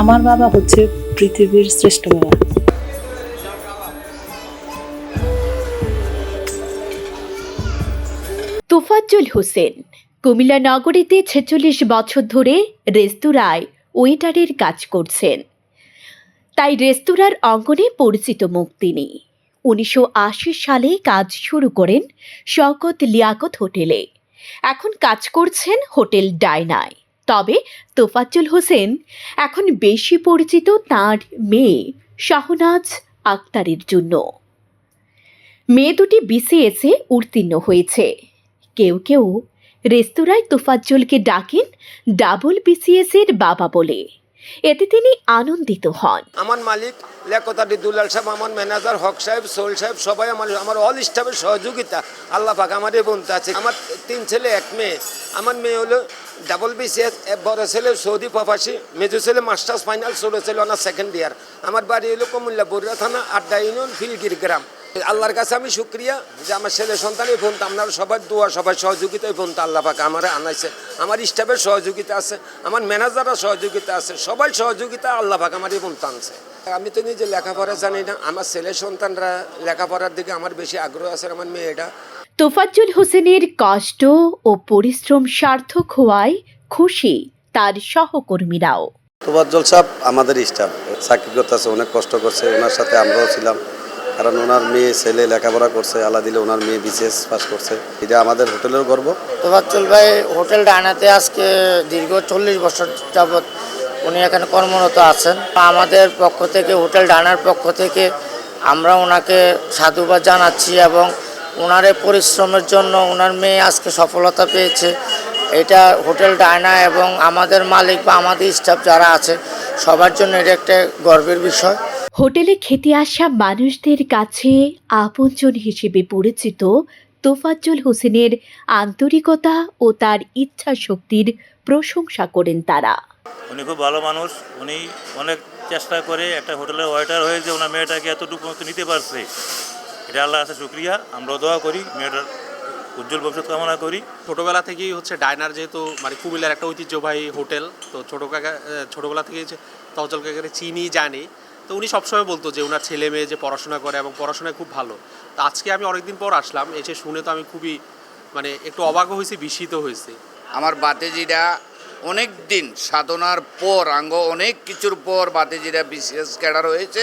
আমার বাবা হচ্ছে পৃথিবীর শ্রেষ্ঠ বাবা। তোফাজ্জল হোসেন, কুমিল্লা নগরীতে ছেচল্লিশ বছর ধরে রেস্তোরাঁয় ওয়েটারের কাজ করছেন। তাই রেস্তোরাঁর অঙ্গনে পরিচিত মুখ তিনি। উনিশশো আশি সালে কাজ শুরু করেন শওকত লিয়াকত হোটেলে। এখন কাজ করছেন হোটেল ডায়নায় তবে তোফাজ্জল হোসেন এখন বেশি পরিচিত তার মেয়ে শাহনাজ আক্তারের জন্য। মেয়ে দুটি বিসিএসে উত্তীর্ণ হয়েছে। কেউ কেউ রেস্তোরাঁয় তোফাজ্জলকে ডাকেন ডাবল বিসিএসের বাবা বলে। এতে তিনি আনন্দিত হন। আমার মালিক লেকতারি দুলাল সাহেব, আমার ম্যানেজার, হক সাহেব, সোল সাহেব, সবাই আমার আমার অল স্টাফের সহযোগিতা। আল্লাহ পাক আমার এই বন্ধু আছে। আমার তিন ছেলে, এক মেয়ে। আমার মেয়ে হলো ডাবল বিসিএস বড় ছেলে, সৌদি প্রবাসী, মেজো ছেলে, মাস্টার্স ফাইনাল ছোট ছেলে অনার সেকেন্ড ইয়ার আমার বাড়ি হলো কমুল্লা বরুয়া থানা আড্ডা ইউনিয়ন, ফিলগির গ্রাম। আল্লাহর কাছে আমি শুক্রিয়া যে আমার ছেলে সন্তান এই ফোনটা আপনার সবার দোয়া সবার সহযোগিতা এই ফোনটা আল্লাহ পাক আমার আনাইছে। আমার স্টাফের সহযোগিতা আছে আমার ম্যানেজারের সহযোগিতা আছে সবাই সহযোগিতা আল্লাহ পাক আমার এই ফোনটা আনছে। আমি তো নিজে লেখাপড়া জানি না আমার ছেলে সন্তানরা লেখাপড়ার দিকে আমার বেশি আগ্রহ আছে আমার মেয়েটা। তোফাজ্জুল হোসেনের কষ্ট ও পরিশ্রম সার্থক হওয়ায় খুশি তার সহকর্মীরাও। তোবাজ্জল সাহেব আমাদের স্টাফ চাকরি করতেছে অনেক কষ্ট করছে ওনার সাথে আমরাও ছিলাম। কারণ ওনার মেয়ে, ছেলে লেখাপড়া করছে আল্লাহ দিলে ওনার মেয়ে বিসিএস পাস করছে। এটা আমাদের হোটেলের গর্ব। তোফাজ্জল ভাই, হোটেল ডানাতে আজকে দীর্ঘ চল্লিশ বছর যাবৎ উনি এখানে কর্মরত আছেন। আমাদের পক্ষ থেকে, হোটেল ডানার পক্ষ থেকে আমরা ওনাকে সাধুবাদ জানাচ্ছি এবং ওনার পরিশ্রমের জন্য ওনার মেয়ে আজকে সফলতা পেয়েছে। এটা হোটেল ডায়না এবং আমাদের মালিক বা আমাদের স্টাফ যারা আছে, সবার জন্য এটা একটা গর্বের বিষয়। হোটেলে খেতে আসা মানুষদের কাছে আপনজন হিসেবে পরিচিত তোফাজ্জল হোসেনের আন্তরিকতা ও তার ইচ্ছা শক্তির প্রশংসা করেন তারা। উনি খুব ভালো মানুষ। উনি অনেক চেষ্টা করে একটা হোটেলের ওয়েটার হয়ে যে ওনার মেয়েটাকে এতটুকু মতো নিতে পারছে। এটা আল্লাহ আছে শুক্রিয়া। আমরাও দোয়া করি মেয়েটার উজ্জ্বল ভবিষ্যৎ কামনা করি। ছোটোবেলা থেকেই হচ্ছে ডাইনার যেহেতু মানে কুমিল্লার একটা ঐতিহ্যবাহী হোটেল তো ছোটো কাকা ছোটোবেলা থেকেই হচ্ছে তজল কাকারে চিনি জানি। তো উনি সবসময় বলতো যে ওনার ছেলে মেয়ে যে পড়াশোনা করে এবং পড়াশোনায় খুব ভালো। তো আজকে আমি অনেকদিন পর আসলাম এসে শুনে তো আমি খুবই মানে একটু অবাক হয়েছি বিস্মিত হয়েছি। আমার বাতেজিরা অনেক দিন সাধনার পর আঙ্গ অনেক কিছুর পর বাতেজিরা বিশেষ ক্যাডার হয়েছে।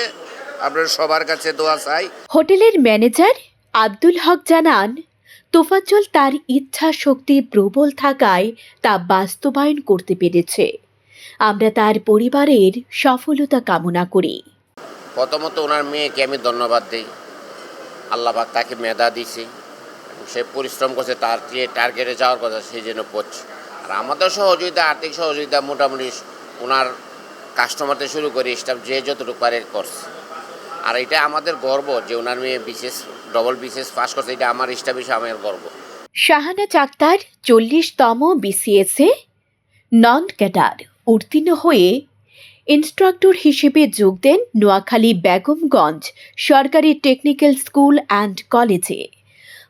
আপনার সবার কাছে দোয়া চাই। হোটেলের ম্যানেজার আব্দুল হক জানান তোফাজ্জল তার ইচ্ছা শক্তি প্রবল থাকায় তা বাস্তবায়ন করতে পেরেছে। আমরা তার পরিবারের সফলতা কামনা করি। প্রথমত ওনার মেয়েকে আমি ধন্যবাদ দিই। আল্লাহবাক তাকে মেধা দিছি। সে পরিশ্রম করছে, তার যে টার্গেটে যাওয়ার কথা সেই জন্য পড়ছে আর আমাদের সহযোগিতা, আর্থিক সহযোগিতা মোটামুটি ওনার কাস্টমার শুরু করে স্টাফ যে যতটুকু পারে করছে। আর এটা আমাদের গর্ব যে ওনার মেয়ে বিশেষ ডবল বিশেষ পাস করছে, এটা আমার স্টাফ হিসেবে আমার গর্ব। শাহানা আক্তার চল্লিশতম বিসিএসে নন ক্যাডার উত্তীর্ণ হয়ে ইনস্ট্রাক্টর হিসেবে যোগ দেন নোয়াখালী বেগমগঞ্জ সরকারি টেকনিক্যাল স্কুল অ্যান্ড কলেজে।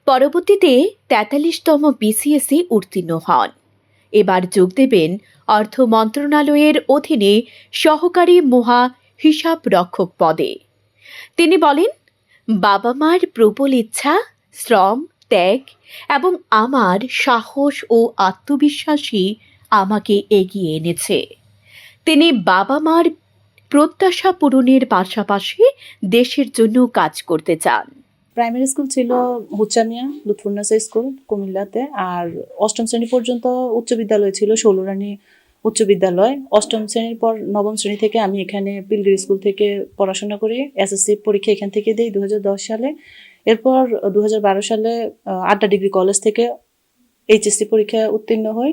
পরবর্তীতে তেতাল্লিশতম বিসিএসে উত্তীর্ণ হন। এবার যোগ দেবেন অর্থ মন্ত্রণালয়ের অধীনে সহকারী মহা হিসাব রক্ষক পদে। তিনি বলেন, বাবা মার প্রবল ইচ্ছা, শ্রম, ত্যাগ এবং আমার সাহস ও আত্মবিশ্বাসই আমাকে এগিয়ে এনেছে। তিনি বাবা মার প্রত্যাশা পূরণের পাশাপাশি দেশের জন্য কাজ করতে চান। প্রাইমারি স্কুল ছিল হুচ্চামিয়া লুৎফুন্নাসা স্কুল, কুমিল্লাতে, আর অষ্টম শ্রেণি পর্যন্ত উচ্চ বিদ্যালয় ছিল ষোলোরানী উচ্চ বিদ্যালয়। অষ্টম শ্রেণির পর নবম শ্রেণি থেকে আমি এখানে পিলগিরি স্কুল থেকে পড়াশোনা করি এসএসসি পরীক্ষা এখান থেকে দিই দু হাজার দশ সালে। এরপর দু হাজার বারো সালে আড্ডা ডিগ্রি কলেজ থেকে এইচএসসি পরীক্ষা উত্তীর্ণ হই।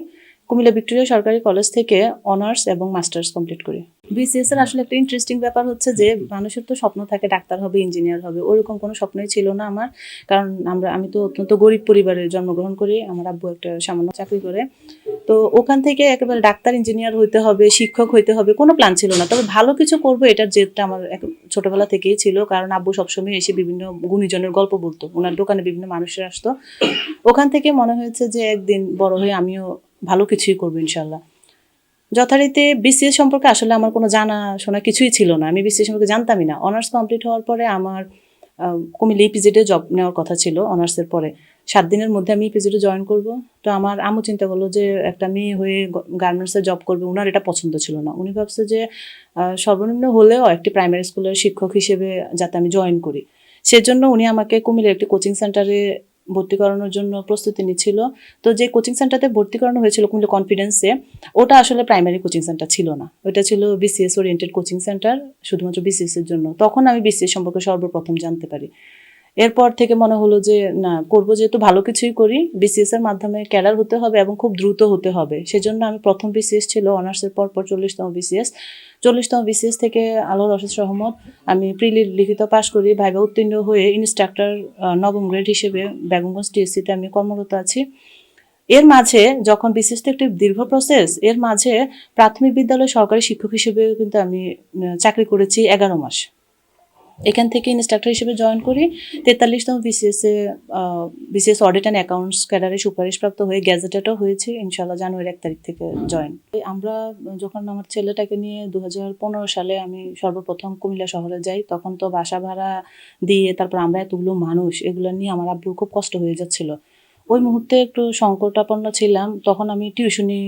কুমিল্লা ভিক্টোরিয়া সরকারি কলেজ থেকে অনার্স এবং মাস্টার্স কমপ্লিট করি। বিসিএস এর আসলে একটা ইন্টারেস্টিং ব্যাপার হচ্ছে যে, মানুষের তো স্বপ্ন থাকে ডাক্তার হবে ইঞ্জিনিয়ার হবে, ওরকম কোনো স্বপ্নই ছিল না আমার। কারণ আমরা, আমি তো অত্যন্ত গরিব পরিবারে জন্মগ্রহণ করি, আমার আব্বু একটা সামান্য চাকরি করে। তো ওখান থেকে একেবারে ডাক্তার ইঞ্জিনিয়ার হইতে হবে, শিক্ষক হইতে হবে, কোনো প্ল্যান ছিল না। তবে ভালো কিছু করব, এটার জেদটা আমার ছোটবেলা থেকেই ছিল। কারণ আব্বু সবসময় এসে বিভিন্ন গুণীজনের গল্প বলতো, ওনার দোকানে বিভিন্ন মানুষের আসতো। ওখান থেকে মনে হয়েছে যে, একদিন বড় হয়ে আমিও ভালো কিছুই করব ইনশাল্লাহ। যথারীতি বিসিএস সম্পর্কে আসলে আমার কোনো জানা শোনা কিছুই ছিল না। আমি বিসিএস সম্পর্কে জানতামই না। অনার্স কমপ্লিট হওয়ার পরে আমার কুমিল্লা ইপিজেডে জব নেওয়ার কথা ছিল অনার্সের পরে। সাত দিনের মধ্যে আমি ইপিজেডে জয়েন করব। তো আমার আম্মু চিন্তা করল যে একটা মেয়ে হয়ে গার্মেন্টসে জব করবে। ওনার এটা পছন্দ ছিল না। উনি ভাবছে যে সর্বনিম্ন হলেও একটি প্রাইমারি স্কুলের শিক্ষক হিসেবে যাতে আমি জয়েন করি। সেজন্য উনি আমাকে কুমিল্লার একটি কোচিং সেন্টারে ভর্তি করানোর জন্য প্রস্তুতি নিচ্ছিল। তো যে কোচিং সেন্টারতে ভর্তি করানো হয়েছিল কুমিল্লা কনফিডেন্সে ওটা আসলে প্রাইমারি কোচিং সেন্টার ছিল না। ওটা ছিল বিসিএস ওরিয়েন্টেড কোচিং সেন্টার শুধুমাত্র বিসিএস এর জন্য। তখন আমি বিসিএস সম্পর্কে সর্বপ্রথম জানতে পারি। এরপর থেকে মনে হলো যে, না, করব যেহেতু ভালো কিছুই করি বিসিএস এর মাধ্যমে ক্যাডার হতে হবে এবং খুব দ্রুত হতে হবে। সেজন্য আমি প্রথম বিসিএস ছিল অনার্সের পর পর চল্লিশতম বিসিএস চল্লিশতম বিসিএস থেকে আলোর অশেষ রহমত আমি প্রিলি লিখিত পাশ করি, ভাইবা উত্তীর্ণ হয়ে ইনস্ট্রাক্টর নবম গ্রেড হিসেবে বেগমগঞ্জ টিএসসিতে আমি কর্মরত আছি। এর মাঝে যখন বিশেষ তো একটি দীর্ঘ প্রসেস এর মাঝে প্রাথমিক বিদ্যালয়ে সরকারি শিক্ষক হিসেবে কিন্তু আমি চাকরি করেছি এগারো মাস। এখান থেকে ইনস্ট্রাক্টর হিসেবে জয়েন করি। তেতাল্লিশতম এ বিসিএস অডিট অ্যান্ড অ্যাকাউন্টস ক্যাডারে সুপারিশপ্রাপ্ত হয়ে গ্যাজেটেডও হয়েছে। ইনশাল্লাহ জানুয়ারি এক তারিখ থেকে জয়েন আমরা যখন আমার ছেলেটাকে নিয়ে দু হাজার পনেরো সালে আমি সর্বপ্রথম কুমিল্লা শহরে যাই, তখন তো বাসা ভাড়া দিয়ে তারপর আমরা এতগুলো মানুষ, এগুলো নিয়ে আমার আব্বু খুব কষ্ট হয়ে যাচ্ছিল। ওই মুহূর্তে একটু সংকটাপন্ন ছিলাম, তখন আমি টিউশনি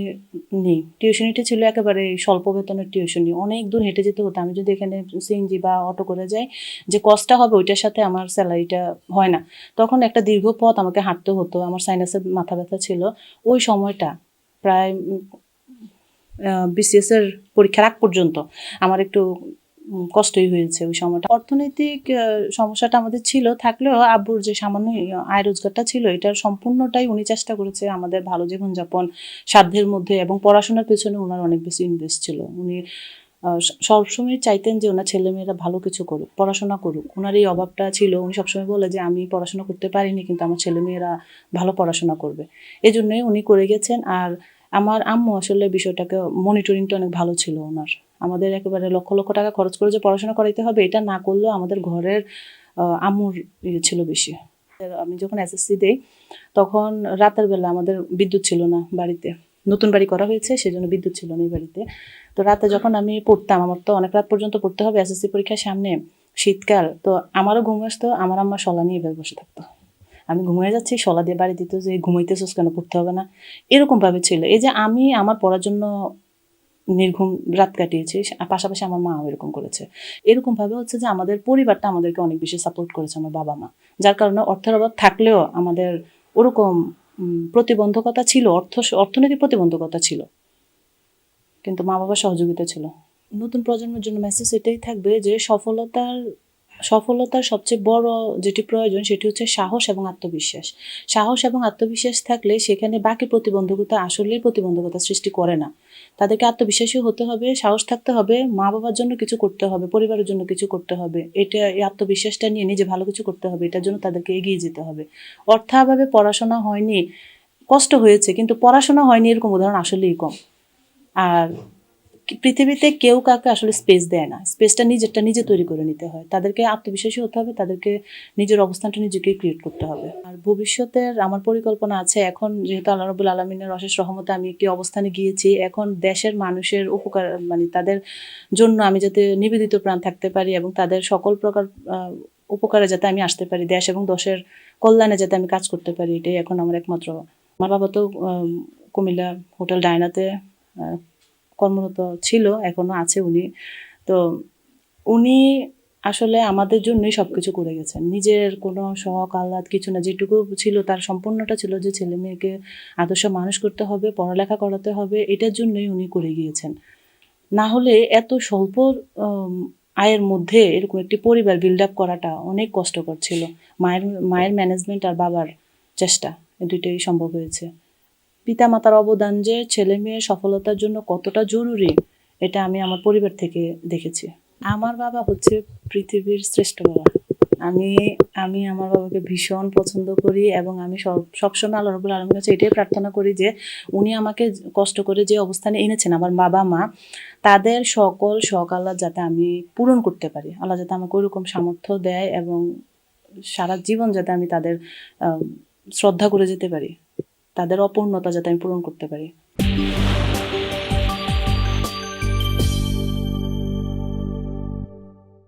নিই। টিউশনিটি ছিল একেবারে স্বল্প বেতনের টিউশনি, অনেক দূর হেঁটে যেতে হতো। আমি যদি এখানে সিএনজি বা অটো করে যাই, যে কষ্টটা হবে ওইটার সাথে আমার স্যালারিটা হয় না। তখন একটা দীর্ঘ পথ আমাকে হাঁটতে হতো, আমার সাইনাসের মাথা ব্যথা ছিল। ওই সময়টা প্রায় বিসিএস এর পরীক্ষার আগ পর্যন্ত আমার একটু কষ্টই হয়েছে ওই সময়টা। অর্থনৈতিক সমস্যাটা আমাদের ছিল, থাকলেও আব্বুর যে সামান্য আয় রোজগারটা ছিল, এটার সম্পূর্ণটাই উনি চেষ্টা করেছে আমাদের ভালো জীবনযাপন, সাধ্যের মধ্যে এবং পড়াশোনার পেছনে ওনার অনেক বেশি ইনভেস্ট ছিল। উনি সবসময় চাইতেন যে ওনার ছেলেমেয়েরা ভালো কিছু করুক, পড়াশোনা করুক। ওনার এই অভাবটা ছিল, উনি সবসময় বলে যে, আমি পড়াশোনা করতে পারিনি, কিন্তু আমার ছেলেমেয়েরা ভালো পড়াশোনা করবে। এই জন্যই উনি করে গেছেন। আর আমার আম্মু আসলে বিষয়টাকে মনিটরিংটা অনেক ভালো ছিল ওনার। আমাদের একেবারে লক্ষ লক্ষ টাকা খরচ করে যে পড়াশোনা করাইতে হবে এটা না করলেও আমাদের ঘরের আহ, আম্মুর ইয়ে ছিল বেশি। আমি যখন এসএসসি দেই তখন রাতের বেলা আমাদের বিদ্যুৎ ছিল না বাড়িতে। নতুন বাড়ি করা হয়েছে সেজন্য বিদ্যুৎ ছিল না এই বাড়িতে। তো রাতে যখন আমি পড়তাম আমার তো অনেক রাত পর্যন্ত পড়তে হবে এসএসসি পরীক্ষার সামনে শীতকাল তো আমারও ঘুম আসতো আমার আম্মা শলা নিয়ে এবার বসে থাকতো। আমি ঘুমিয়ে যাচ্ছি শলা দিয়ে বাড়ি দিত যে ঘুমাইতেছিস কেন? পড়তে হবে না। এরকম ভাবে ছিল। এই যে আমি আমার পড়ার জন্য নির্ঘুম রাত কাটিয়েছি। পাশাপাশি আমার মাও এরকম করেছে। এরকমভাবে হচ্ছে যে আমাদের পরিবারটা আমাদেরকে অনেক বেশি সাপোর্ট করেছে আমার বাবা মা। যার কারণে অর্থের অভাব থাকলেও আমাদের ওরকম প্রতিবন্ধকতা ছিল, অর্থ অর্থনৈতিক প্রতিবন্ধকতা ছিল। কিন্তু মা বাবার সহযোগিতা ছিল। নতুন প্রজন্মের জন্য মেসেজ এটাই থাকবে যে সফলতার সফলতার সবচেয়ে বড় যেটি প্রয়োজন সেটি হচ্ছে সাহস এবং আত্মবিশ্বাস। সাহস এবং আত্মবিশ্বাস থাকলে সেখানে বাকি প্রতিবন্ধকতা আসলেই প্রতিবন্ধকতা সৃষ্টি করে না। তাদেরকে আত্মবিশ্বাসী হতে হবে, সাহস থাকতে হবে মা বাবার জন্য কিছু করতে হবে, পরিবারের জন্য কিছু করতে হবে। এটা এই আত্মবিশ্বাসটা নিয়ে নিজে ভালো কিছু করতে হবে, এটার জন্য তাদেরকে এগিয়ে যেতে হবে। অর্থাভাবে পড়াশোনা হয়নি, কষ্ট হয়েছে, কিন্তু পড়াশোনা হয়নি এরকম উদাহরণ আসলেই কম। আর পৃথিবীতে কেউ কাউকে আসলে স্পেস দেয় না। স্পেসটা নিজেরটা নিজে তৈরি করে নিতে হয়। তাদেরকে আত্মবিশ্বাসী হতে হবে, তাদেরকে নিজের অবস্থানটা নিজেকে ক্রিয়েট করতে হবে। আর ভবিষ্যতের আমার পরিকল্পনা আছে, এখন যেহেতু আল্লাহ রবুল আলমিনের অশেষ রহমতে আমি একটি অবস্থানে গিয়েছি, এখন দেশের মানুষের উপকার মানে তাদের জন্য আমি যাতে নিবেদিত প্রাণ থাকতে পারি এবং তাদের সকল প্রকার উপকারে যাতে আমি আসতে পারি, দেশ এবং দশের কল্যাণে যাতে আমি কাজ করতে পারি, এটাই এখন আমার একমাত্র, আমার বাবা তো কুমিল্লা হোটেল ডায়নাতে কর্মরত ছিল, এখনও আছে উনি। তো উনি আসলে আমাদের জন্যই সবকিছু করে গেছেন। নিজের কোনো শখ, আহ্লাদ কিছু না, যেটুকু ছিল তার সম্পূর্ণটা ছিল যে ছেলে মেয়েকে আদর্শ মানুষ করতে হবে, পড়ালেখা করাতে হবে, এটার জন্যই উনি করে গিয়েছেন। না হলে এত স্বল্প আয়ের মধ্যে এরকম একটি পরিবার বিল্ড আপ করাটা অনেক কষ্টকর ছিল। মায়ের মায়ের ম্যানেজমেন্ট আর বাবার চেষ্টা দুইটাই সম্ভব হয়েছে। পিতামাতার অবদান যে ছেলে মেয়ের সফলতার জন্য কতটা জরুরি, এটা আমি আমার পরিবার থেকে দেখেছি। আমার বাবা হচ্ছে পৃথিবীর শ্রেষ্ঠ বাবা। আমি আমি আমার বাবাকে ভীষণ পছন্দ করি এবং আমি সব, সবসময় আল্লাহ রবুল আলমের কাছে এটাই প্রার্থনা করি যে উনি আমাকে কষ্ট করে যে অবস্থানে এনেছেন আমার বাবা মা, তাদের সকল শখ আল্লাহ যাতে আমি পূরণ করতে পারি। আল্লাহ যাতে আমাকে ওইরকম সামর্থ্য দেয় এবং সারা জীবন যাতে আমি তাদের শ্রদ্ধা করে যেতে পারি। তাদের অপূর্ণতা যাতে আমি পূরণ করতে পারি।